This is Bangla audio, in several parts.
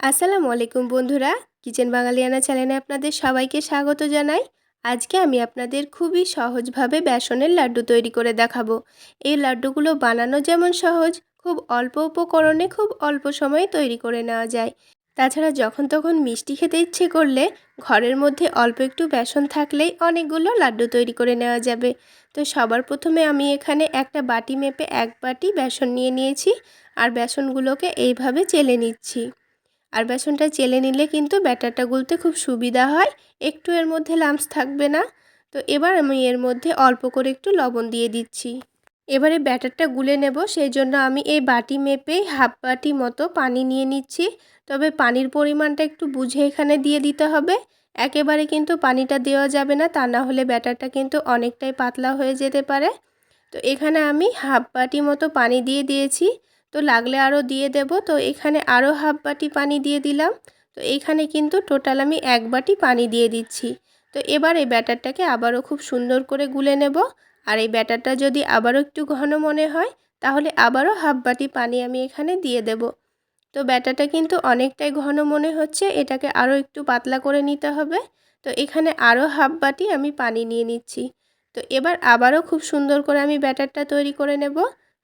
আসসালামু আলাইকুম বন্ধুরা, কিচেন বাঙালিয়ানা চ্যানেলে আপনাদের সবাইকে স্বাগত জানাই। আজকে আমি আপনাদের খুবই সহজভাবে বেসনের লাড্ডু তৈরি করে দেখাবো। এই লাড্ডুগুলো বানানো যেমন সহজ, খুব অল্প উপকরণে খুব অল্প সময়ে তৈরি করে নেওয়া যায়। তাছাড়া যখন তখন মিষ্টি খেতে ইচ্ছে করলে, ঘরের মধ্যে অল্প একটু বেসন থাকলেই অনেকগুলো লাড্ডু তৈরি করে নেওয়া যাবে। তো সবার প্রথমে আমি এখানে একটা বাটি মেপে এক বাটি বেসন নিয়ে নিয়েছি, আর বেসনগুলোকে এইভাবে চেলে নিচ্ছি। আর বেসনটা চেলে নিলে কিন্তু ব্যাটারটা গুলতে খুব সুবিধা হয়। একটু এর মধ্যে লামস থাকবে না। তো এবার আমি এর মধ্যে অল্প করে একটু লবণ দিয়ে দিচ্ছি। এবারে ব্যাটারটা গুলে নেব সেই জন্য আমি এই বাটি মেপেই হাফ বাটি মতো পানি নিয়ে নিচ্ছি। তবে পানির পরিমাণটা একটু বুঝে এখানে দিয়ে দিতে হবে। একেবারে কিন্তু পানিটা দেওয়া যাবে না, তা না হলে ব্যাটারটা কিন্তু অনেকটাই পাতলা হয়ে যেতে পারে। তো এখানে আমি হাফ বাটি মতো পানি দিয়ে দিয়েছি। তো লাগলে আরও দিয়ে দেব। তো এখানে আরও হাফ বাটি পানি দিয়ে দিলাম। তো এইখানে কিন্তু টোটাল আমি এক বাটি পানি দিয়ে দিচ্ছি। তো এবার এই ব্যাটারটাকে আবারও খুব সুন্দর করে গুলে নেব। আর এই ব্যাটারটা যদি আবারও একটু ঘন মনে হয়, তাহলে আবারও হাফ বাটি পানি আমি এখানে দিয়ে দেব। তো ব্যাটারটা কিন্তু অনেকটাই ঘন মনে হচ্ছে, এটাকে আরও একটু পাতলা করে নিতে হবে। তো এখানে আরও হাফ বাটি আমি পানি নিয়ে নিচ্ছি। তো এবার আবারও খুব সুন্দর করে আমি ব্যাটারটা তৈরি করে নেব।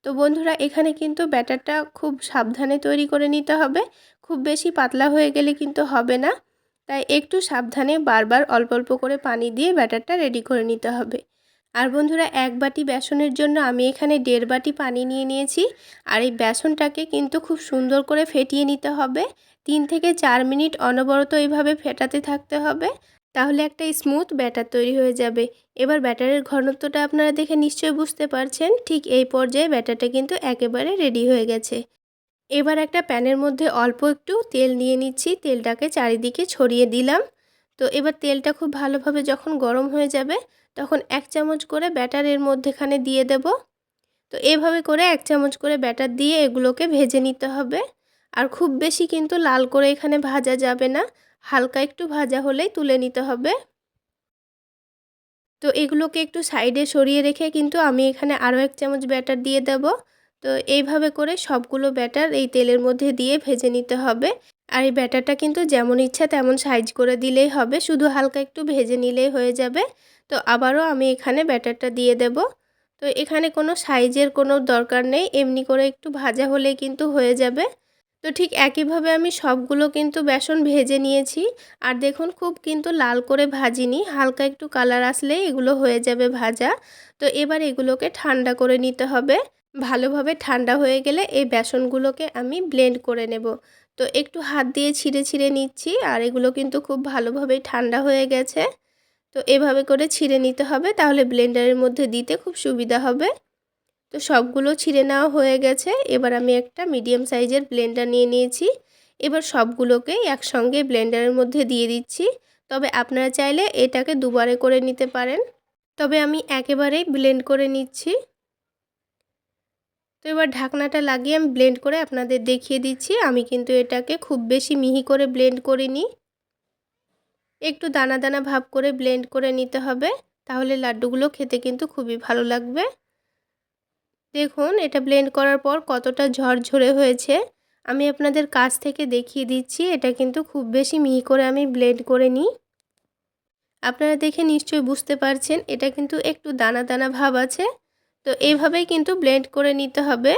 তো বন্ধুরা, এখানে কিন্তু ব্যাটারটা খুব সাবধানে তৈরি করে নিতে হবে। খুব বেশি পাতলা হয়ে গেলে কিন্তু হবে না। তাই একটু সাবধানে বারবার অল্প অল্প করে পানি দিয়ে ব্যাটারটা রেডি করে নিতে হবে। আর বন্ধুরা, এক বাটি বেসনের জন্য আমি এখানে দেড় বাটি পানি নিয়ে নিয়েছি। আর এই বেসনটাকে কিন্তু খুব সুন্দর করে ফেটিয়ে নিতে হবে। তিন থেকে চার মিনিট অনবরত এইভাবে ফেটাতে থাকতে হবে। তাহলে একটা স্মুথ ব্যাটার তৈরি হয়ে যাবে। এবার ব্যাটারের ঘনত্বটা আপনারা দেখে নিশ্চয়ই বুঝতে পারছেন, ঠিক এই পর্যায়ে ব্যাটারটা কিন্তু একেবারে রেডি হয়ে গেছে। এবার একটা প্যানের মধ্যে অল্প একটু তেল নিয়ে নিচ্ছি, তেলটাকে চারিদিকে ছড়িয়ে দিলাম। তো এবার তেলটা খুব ভালোভাবে যখন গরম হয়ে যাবে, তখন এক চামচ করে ব্যাটারের মধ্যেখানে দিয়ে দেব। তো এভাবে করে এক চামচ করে ব্যাটার দিয়ে এগুলোকে ভেজে নিতে হবে। আর খুব বেশি কিন্তু লাল করে এখানে ভাজা যাবে না। হালকা একটু ভাজা হলেই তুলে নিতে হবে। তো এগুলোকে একটু সাইডে সরিয়ে রেখে কিন্তু আমি এখানে আরও এক চামচ ব্যাটার দিয়ে দেব। তো এইভাবে করে সবগুলো ব্যাটার এই তেলের মধ্যে দিয়ে ভেজে নিতে হবে। আর এই ব্যাটারটা কিন্তু যেমন ইচ্ছা তেমন সাইজ করে দিলেই হবে। শুধু হালকা একটু ভেজে নিলেই হয়ে যাবে। তো আবারও আমি এখানে ব্যাটারটা দিয়ে দেব। তো এখানে কোনো সাইজের কোনো দরকার নেই। এমনি করে একটু ভাজা হলেই কিন্তু হয়ে যাবে। তো ঠিক একইভাবে আমি সবগুলো কিন্তু বেসন ভেজে নিয়েছি। আর দেখুন খুব কিন্তু লাল করে ভাজিনি, হালকা একটু কালার আসলেই এগুলো হয়ে যাবে ভাজা। তো এবার এগুলোকে ঠান্ডা করে নিতে হবে। ভালোভাবে ঠান্ডা হয়ে গেলে এই বেসনগুলোকে আমি ব্লেন্ড করে নেব। তো একটু হাত দিয়ে ছিঁড়ে ছিঁড়ে নিচ্ছি আর এগুলো কিন্তু খুব ভালোভাবেই ঠান্ডা হয়ে গেছে। তো এভাবে করে ছিঁড়ে নিতে হবে, তাহলে ব্লেন্ডারের মধ্যে দিতে খুব সুবিধা হবে। তো সবগুলো ছিঁড়ে নেওয়া হয়ে গেছে। এবার আমি একটা মিডিয়াম সাইজের ব্লেন্ডার নিয়ে নিয়েছি। এবার সবগুলোকে একসঙ্গে ব্লেন্ডারের মধ্যে দিয়ে দিচ্ছি। তবে আপনারা চাইলে এটাকে দুবারে করে নিতে পারেন। তবে আমি একেবারেই ব্লেন্ড করে নিচ্ছি। তো এবার ঢাকনাটা লাগিয়ে আমি ব্লেন্ড করে আপনাদের দেখিয়ে দিচ্ছি। আমি কিন্তু এটাকে খুব বেশি মিহি করে ব্লেন্ড করিনি। একটু দানা দানা ভাব করে ব্লেন্ড করে নিতে হবে। তাহলে লাড্ডুগুলো খেতে কিন্তু খুবই ভালো লাগবে। দেখুন, এটা ব্লেন্ড করার পর কতটা ঝরঝরে হয়েছে। আমি আপনাদের কাছ থেকে দেখিয়ে দিচ্ছি, এটা কিন্তু খুব বেশি মিহি করে আমি ব্লেন্ড করে নিই। আপনারা দেখে নিশ্চয়ই বুঝতে পারছেন, এটা কিন্তু একটু দানা দানা ভাব আছে। তো এইভাবেই কিন্তু ব্লেন্ড করে নিতে হবে।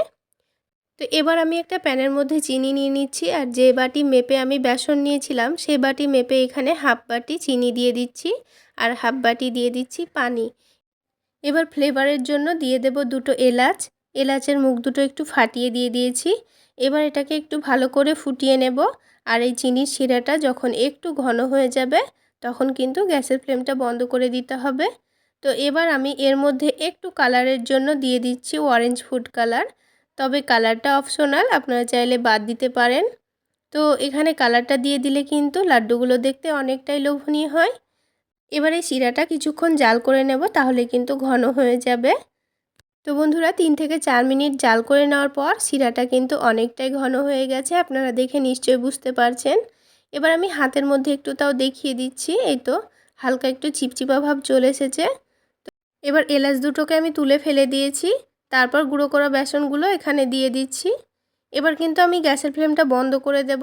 তো এবার আমি একটা প্যানের মধ্যে চিনি নিয়ে নিচ্ছি, আর যে বাটি মেপে আমি বেসন নিয়েছিলাম সে বাটি মেপে এখানে হাফ বাটি চিনি দিয়ে দিচ্ছি, আর হাফ বাটি দিয়ে দিচ্ছি পানি। এবার ফ্লেভারের জন্য দিয়ে দেব দুটো এলাচ। এলাচের মুখ দুটো একটু ফাটিয়ে দিয়ে দিয়েছি। এবার এটাকে একটু ভালো করে ফুটিয়ে নেব। আর এই চিনির শিরাটা যখন একটু ঘন হয়ে যাবে, তখন কিন্তু গ্যাসের ফ্লেমটা বন্ধ করে দিতে হবে। তো এবার আমি এর মধ্যে একটু কালারের জন্য দিয়ে দিচ্ছি অরেঞ্জ ফুড কালার তবে কালারটা অপশনাল আপনারা চাইলে বাদ দিতে পারেন। তো এখানে কালারটা দিয়ে দিলে কিন্তু লাড্ডুগুলো দেখতে অনেকটাই লোভনীয় হয়। এবারে শিরাটা কিছুক্ষণ জাল করে নেব, তাহলে কিন্তু ঘন হয়ে যাবে। তো বন্ধুরা, তিন থেকে চার মিনিট জাল করে নেওয়ার পর শিরাটা কিন্তু অনেকটাই ঘন হয়ে গেছে, আপনারা দেখে নিশ্চয়ই বুঝতে পারছেন। এবার আমি হাতের মধ্যে একটু তাও দেখিয়ে দিচ্ছি, এই তো হালকা একটু চিপচিপা ভাব চলে এসেছে। তো এবার এলাচ দুটোকে আমি তুলে ফেলে দিয়েছি, তারপর গুঁড়ো করা বেসনগুলো এখানে দিয়ে দিচ্ছি। এবার কিন্তু আমি গ্যাসের ফ্লেমটা বন্ধ করে দেব,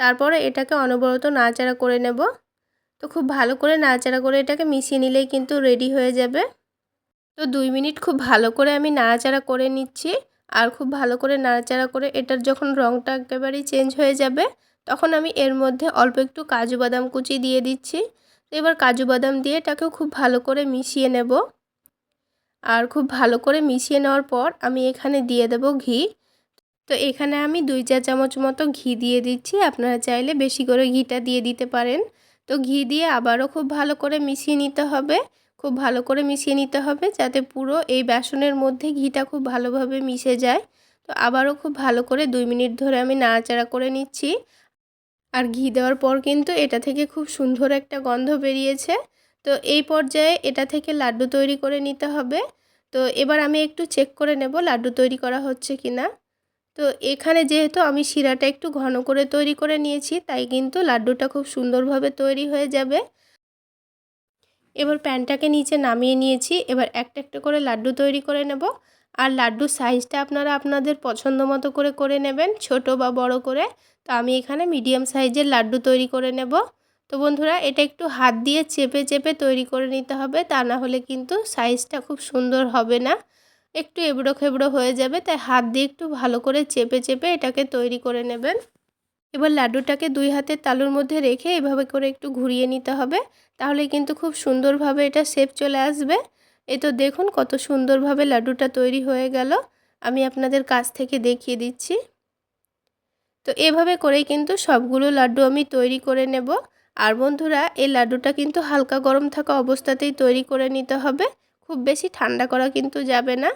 তারপরে এটাকে অনবরত নাড়াচাড়া করে নেব। তো খুব ভালো করে নাড়াচাড়া করে এটাকে মিশিয়ে নিলেই কিন্তু রেডি হয়ে যাবে। তো দুই মিনিট খুব ভালো করে আমি নাড়াচাড়া করে নিচ্ছি আর খুব ভালো করে নাড়াচাড়া করে এটার যখন রঙটা একেবারেই চেঞ্জ হয়ে যাবে, তখন আমি এর মধ্যে অল্প একটু কাজু বাদাম কুচি দিয়ে দিচ্ছি। তো এবার কাজু বাদাম দিয়ে এটাকেও খুব ভালো করে মিশিয়ে নেব। আর খুব ভালো করে মিশিয়ে নেওয়ার পর আমি এখানে দিয়ে দেব ঘি। তো এখানে আমি দুই চা চামচ মতো ঘি দিয়ে দিচ্ছি। আপনারা চাইলে বেশি করে ঘিটা দিয়ে দিতে পারেন। তো ঘি দিয়ে আবারও খুব ভালো করে মিশিয়ে নিতে হবে। খুব ভালো করে মিশিয়ে নিতে হবে যাতে পুরো এই বেসনের মধ্যে ঘিটা খুব ভালোভাবে মিশে যায়। তো আবারও খুব ভালো করে দুই মিনিট ধরে আমি নাড়াচাড়া করে নিচ্ছি। আর ঘি দেওয়ার পর কিন্তু এটা থেকে খুব সুন্দর একটা গন্ধ বেরিয়েছে। তো এই পর্যায়ে এটা থেকে লাড্ডু তৈরি করে নিতে হবে। তো এবার আমি একটু চেক করে নেব লাড্ডু তৈরি করা হচ্ছে কি না তো এখানে যেহেতু আমি শিরাটা একটু ঘন করে তৈরি করে নিয়েছি, তাই কিন্তু লাড্ডুটা খুব সুন্দরভাবে তৈরি হয়ে যাবে। এবার প্যানটাকে নিচে নামিয়ে নিয়েছি, এবার একটা একটা করে লাড্ডু তৈরি করে নেব। আর লাড্ডুর সাইজটা আপনারা আপনাদের পছন্দ মতো করে করে নেবেন, ছোট বা বড় করে। তো আমি এখানে মিডিয়াম সাইজের লাড্ডু তৈরি করে নেব। তো বন্ধুরা, এটা একটু হাত দিয়ে চেপে চেপে তৈরি করে নিতে হবে, তা না হলে কিন্তু সাইজটা খুব সুন্দর হবে না। একটু এবড়ো খেবড়ো হয়ে যাবে, তাই হাত দিয়ে একটু ভালো করে চেপে চেপে এটাকে তৈরি করে নেবেন। এবার লাড্ডুটাকে দুই হাতের তালুর মধ্যে রেখে এভাবে করে একটু ঘুরিয়ে নিতে হবে, তাহলে কিন্তু খুব সুন্দরভাবে এটা শেপ চলে আসবে। এ তো দেখুন কত সুন্দরভাবে লাড্ডুটা তৈরি হয়ে গেল, আমি আপনাদের কাছ থেকে দেখিয়ে দিচ্ছি। তো এভাবে করেই কিন্তু সবগুলো লাড্ডু আমি তৈরি করে নেব। আর বন্ধুরা, এই লাড্ডুটা কিন্তু হালকা গরম থাকা অবস্থাতেই তৈরি করে নিতে হবে। খুব বেশি ঠান্ডা করা কিন্তু যাবে না।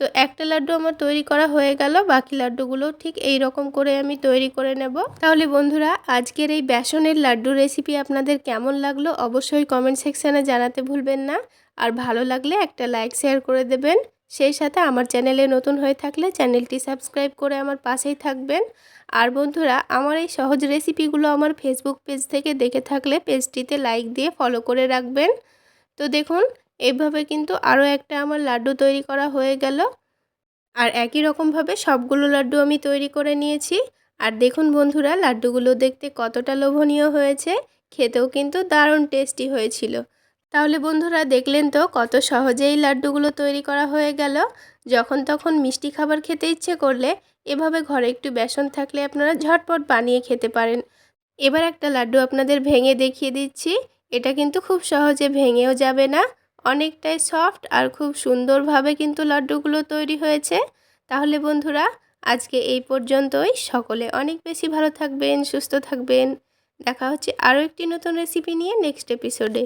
তো একটা লাড্ডু আমার তৈরি করা হয়ে গেল, বাকি লাড্ডুগুলো ঠিক এই রকম করে আমি তৈরি করে নেব। তাহলে বন্ধুরা, আজকের এই বেসনের লাড্ডু রেসিপি আপনাদের কেমন লাগল অবশ্যই কমেন্ট সেকশানে জানাতে ভুলবেন না। আর ভালো লাগলে একটা লাইক শেয়ার করে দেবেন। সেই সাথে আমার চ্যানেলে নতুন হয়ে থাকলে চ্যানেলটি সাবস্ক্রাইব করে আমার পাশেই থাকবেন। আর বন্ধুরা, আমার এই সহজ রেসিপিগুলো আমার ফেসবুক পেজ থেকে দেখে থাকলে পেজটিতে লাইক দিয়ে ফলো করে রাখবেন। তো দেখুন এইভাবে কিন্তু আরও একটা আমার লাড্ডু তৈরি করা হয়ে গেল। আর একই রকমভাবে সবগুলো লাড্ডু আমি তৈরি করে নিয়েছি। আর দেখুন বন্ধুরা, লাড্ডুগুলো দেখতে কতটা লোভনীয় হয়েছে। খেতেও কিন্তু দারুণ টেস্টি হয়েছিল। তাহলে বন্ধুরা, দেখলেন তো কত সহজেই লাড্ডুগুলো তৈরি করা হয়ে গেল। যখন তখন মিষ্টি খাবার খেতে ইচ্ছে করলে এভাবে ঘরে একটু বেসন থাকলে আপনারা ঝটপট বানিয়ে খেতে পারেন। এবার একটা লাড্ডু আপনাদের ভেঙে দেখিয়ে দিচ্ছি। এটা কিন্তু খুব সহজে ভেঙেও যাবে না। অনেকটাই সফট আর খুব সুন্দরভাবে কিন্তু লাড্ডুগুলো তৈরি হয়েছে। তাহলে বন্ধুরা, আজকে এই পর্যন্তই। সকলে অনেক বেশি ভালো থাকবেন, সুস্থ থাকবেন। দেখা হচ্ছে আরও একটি নতুন রেসিপি নিয়ে নেক্সট এপিসোডে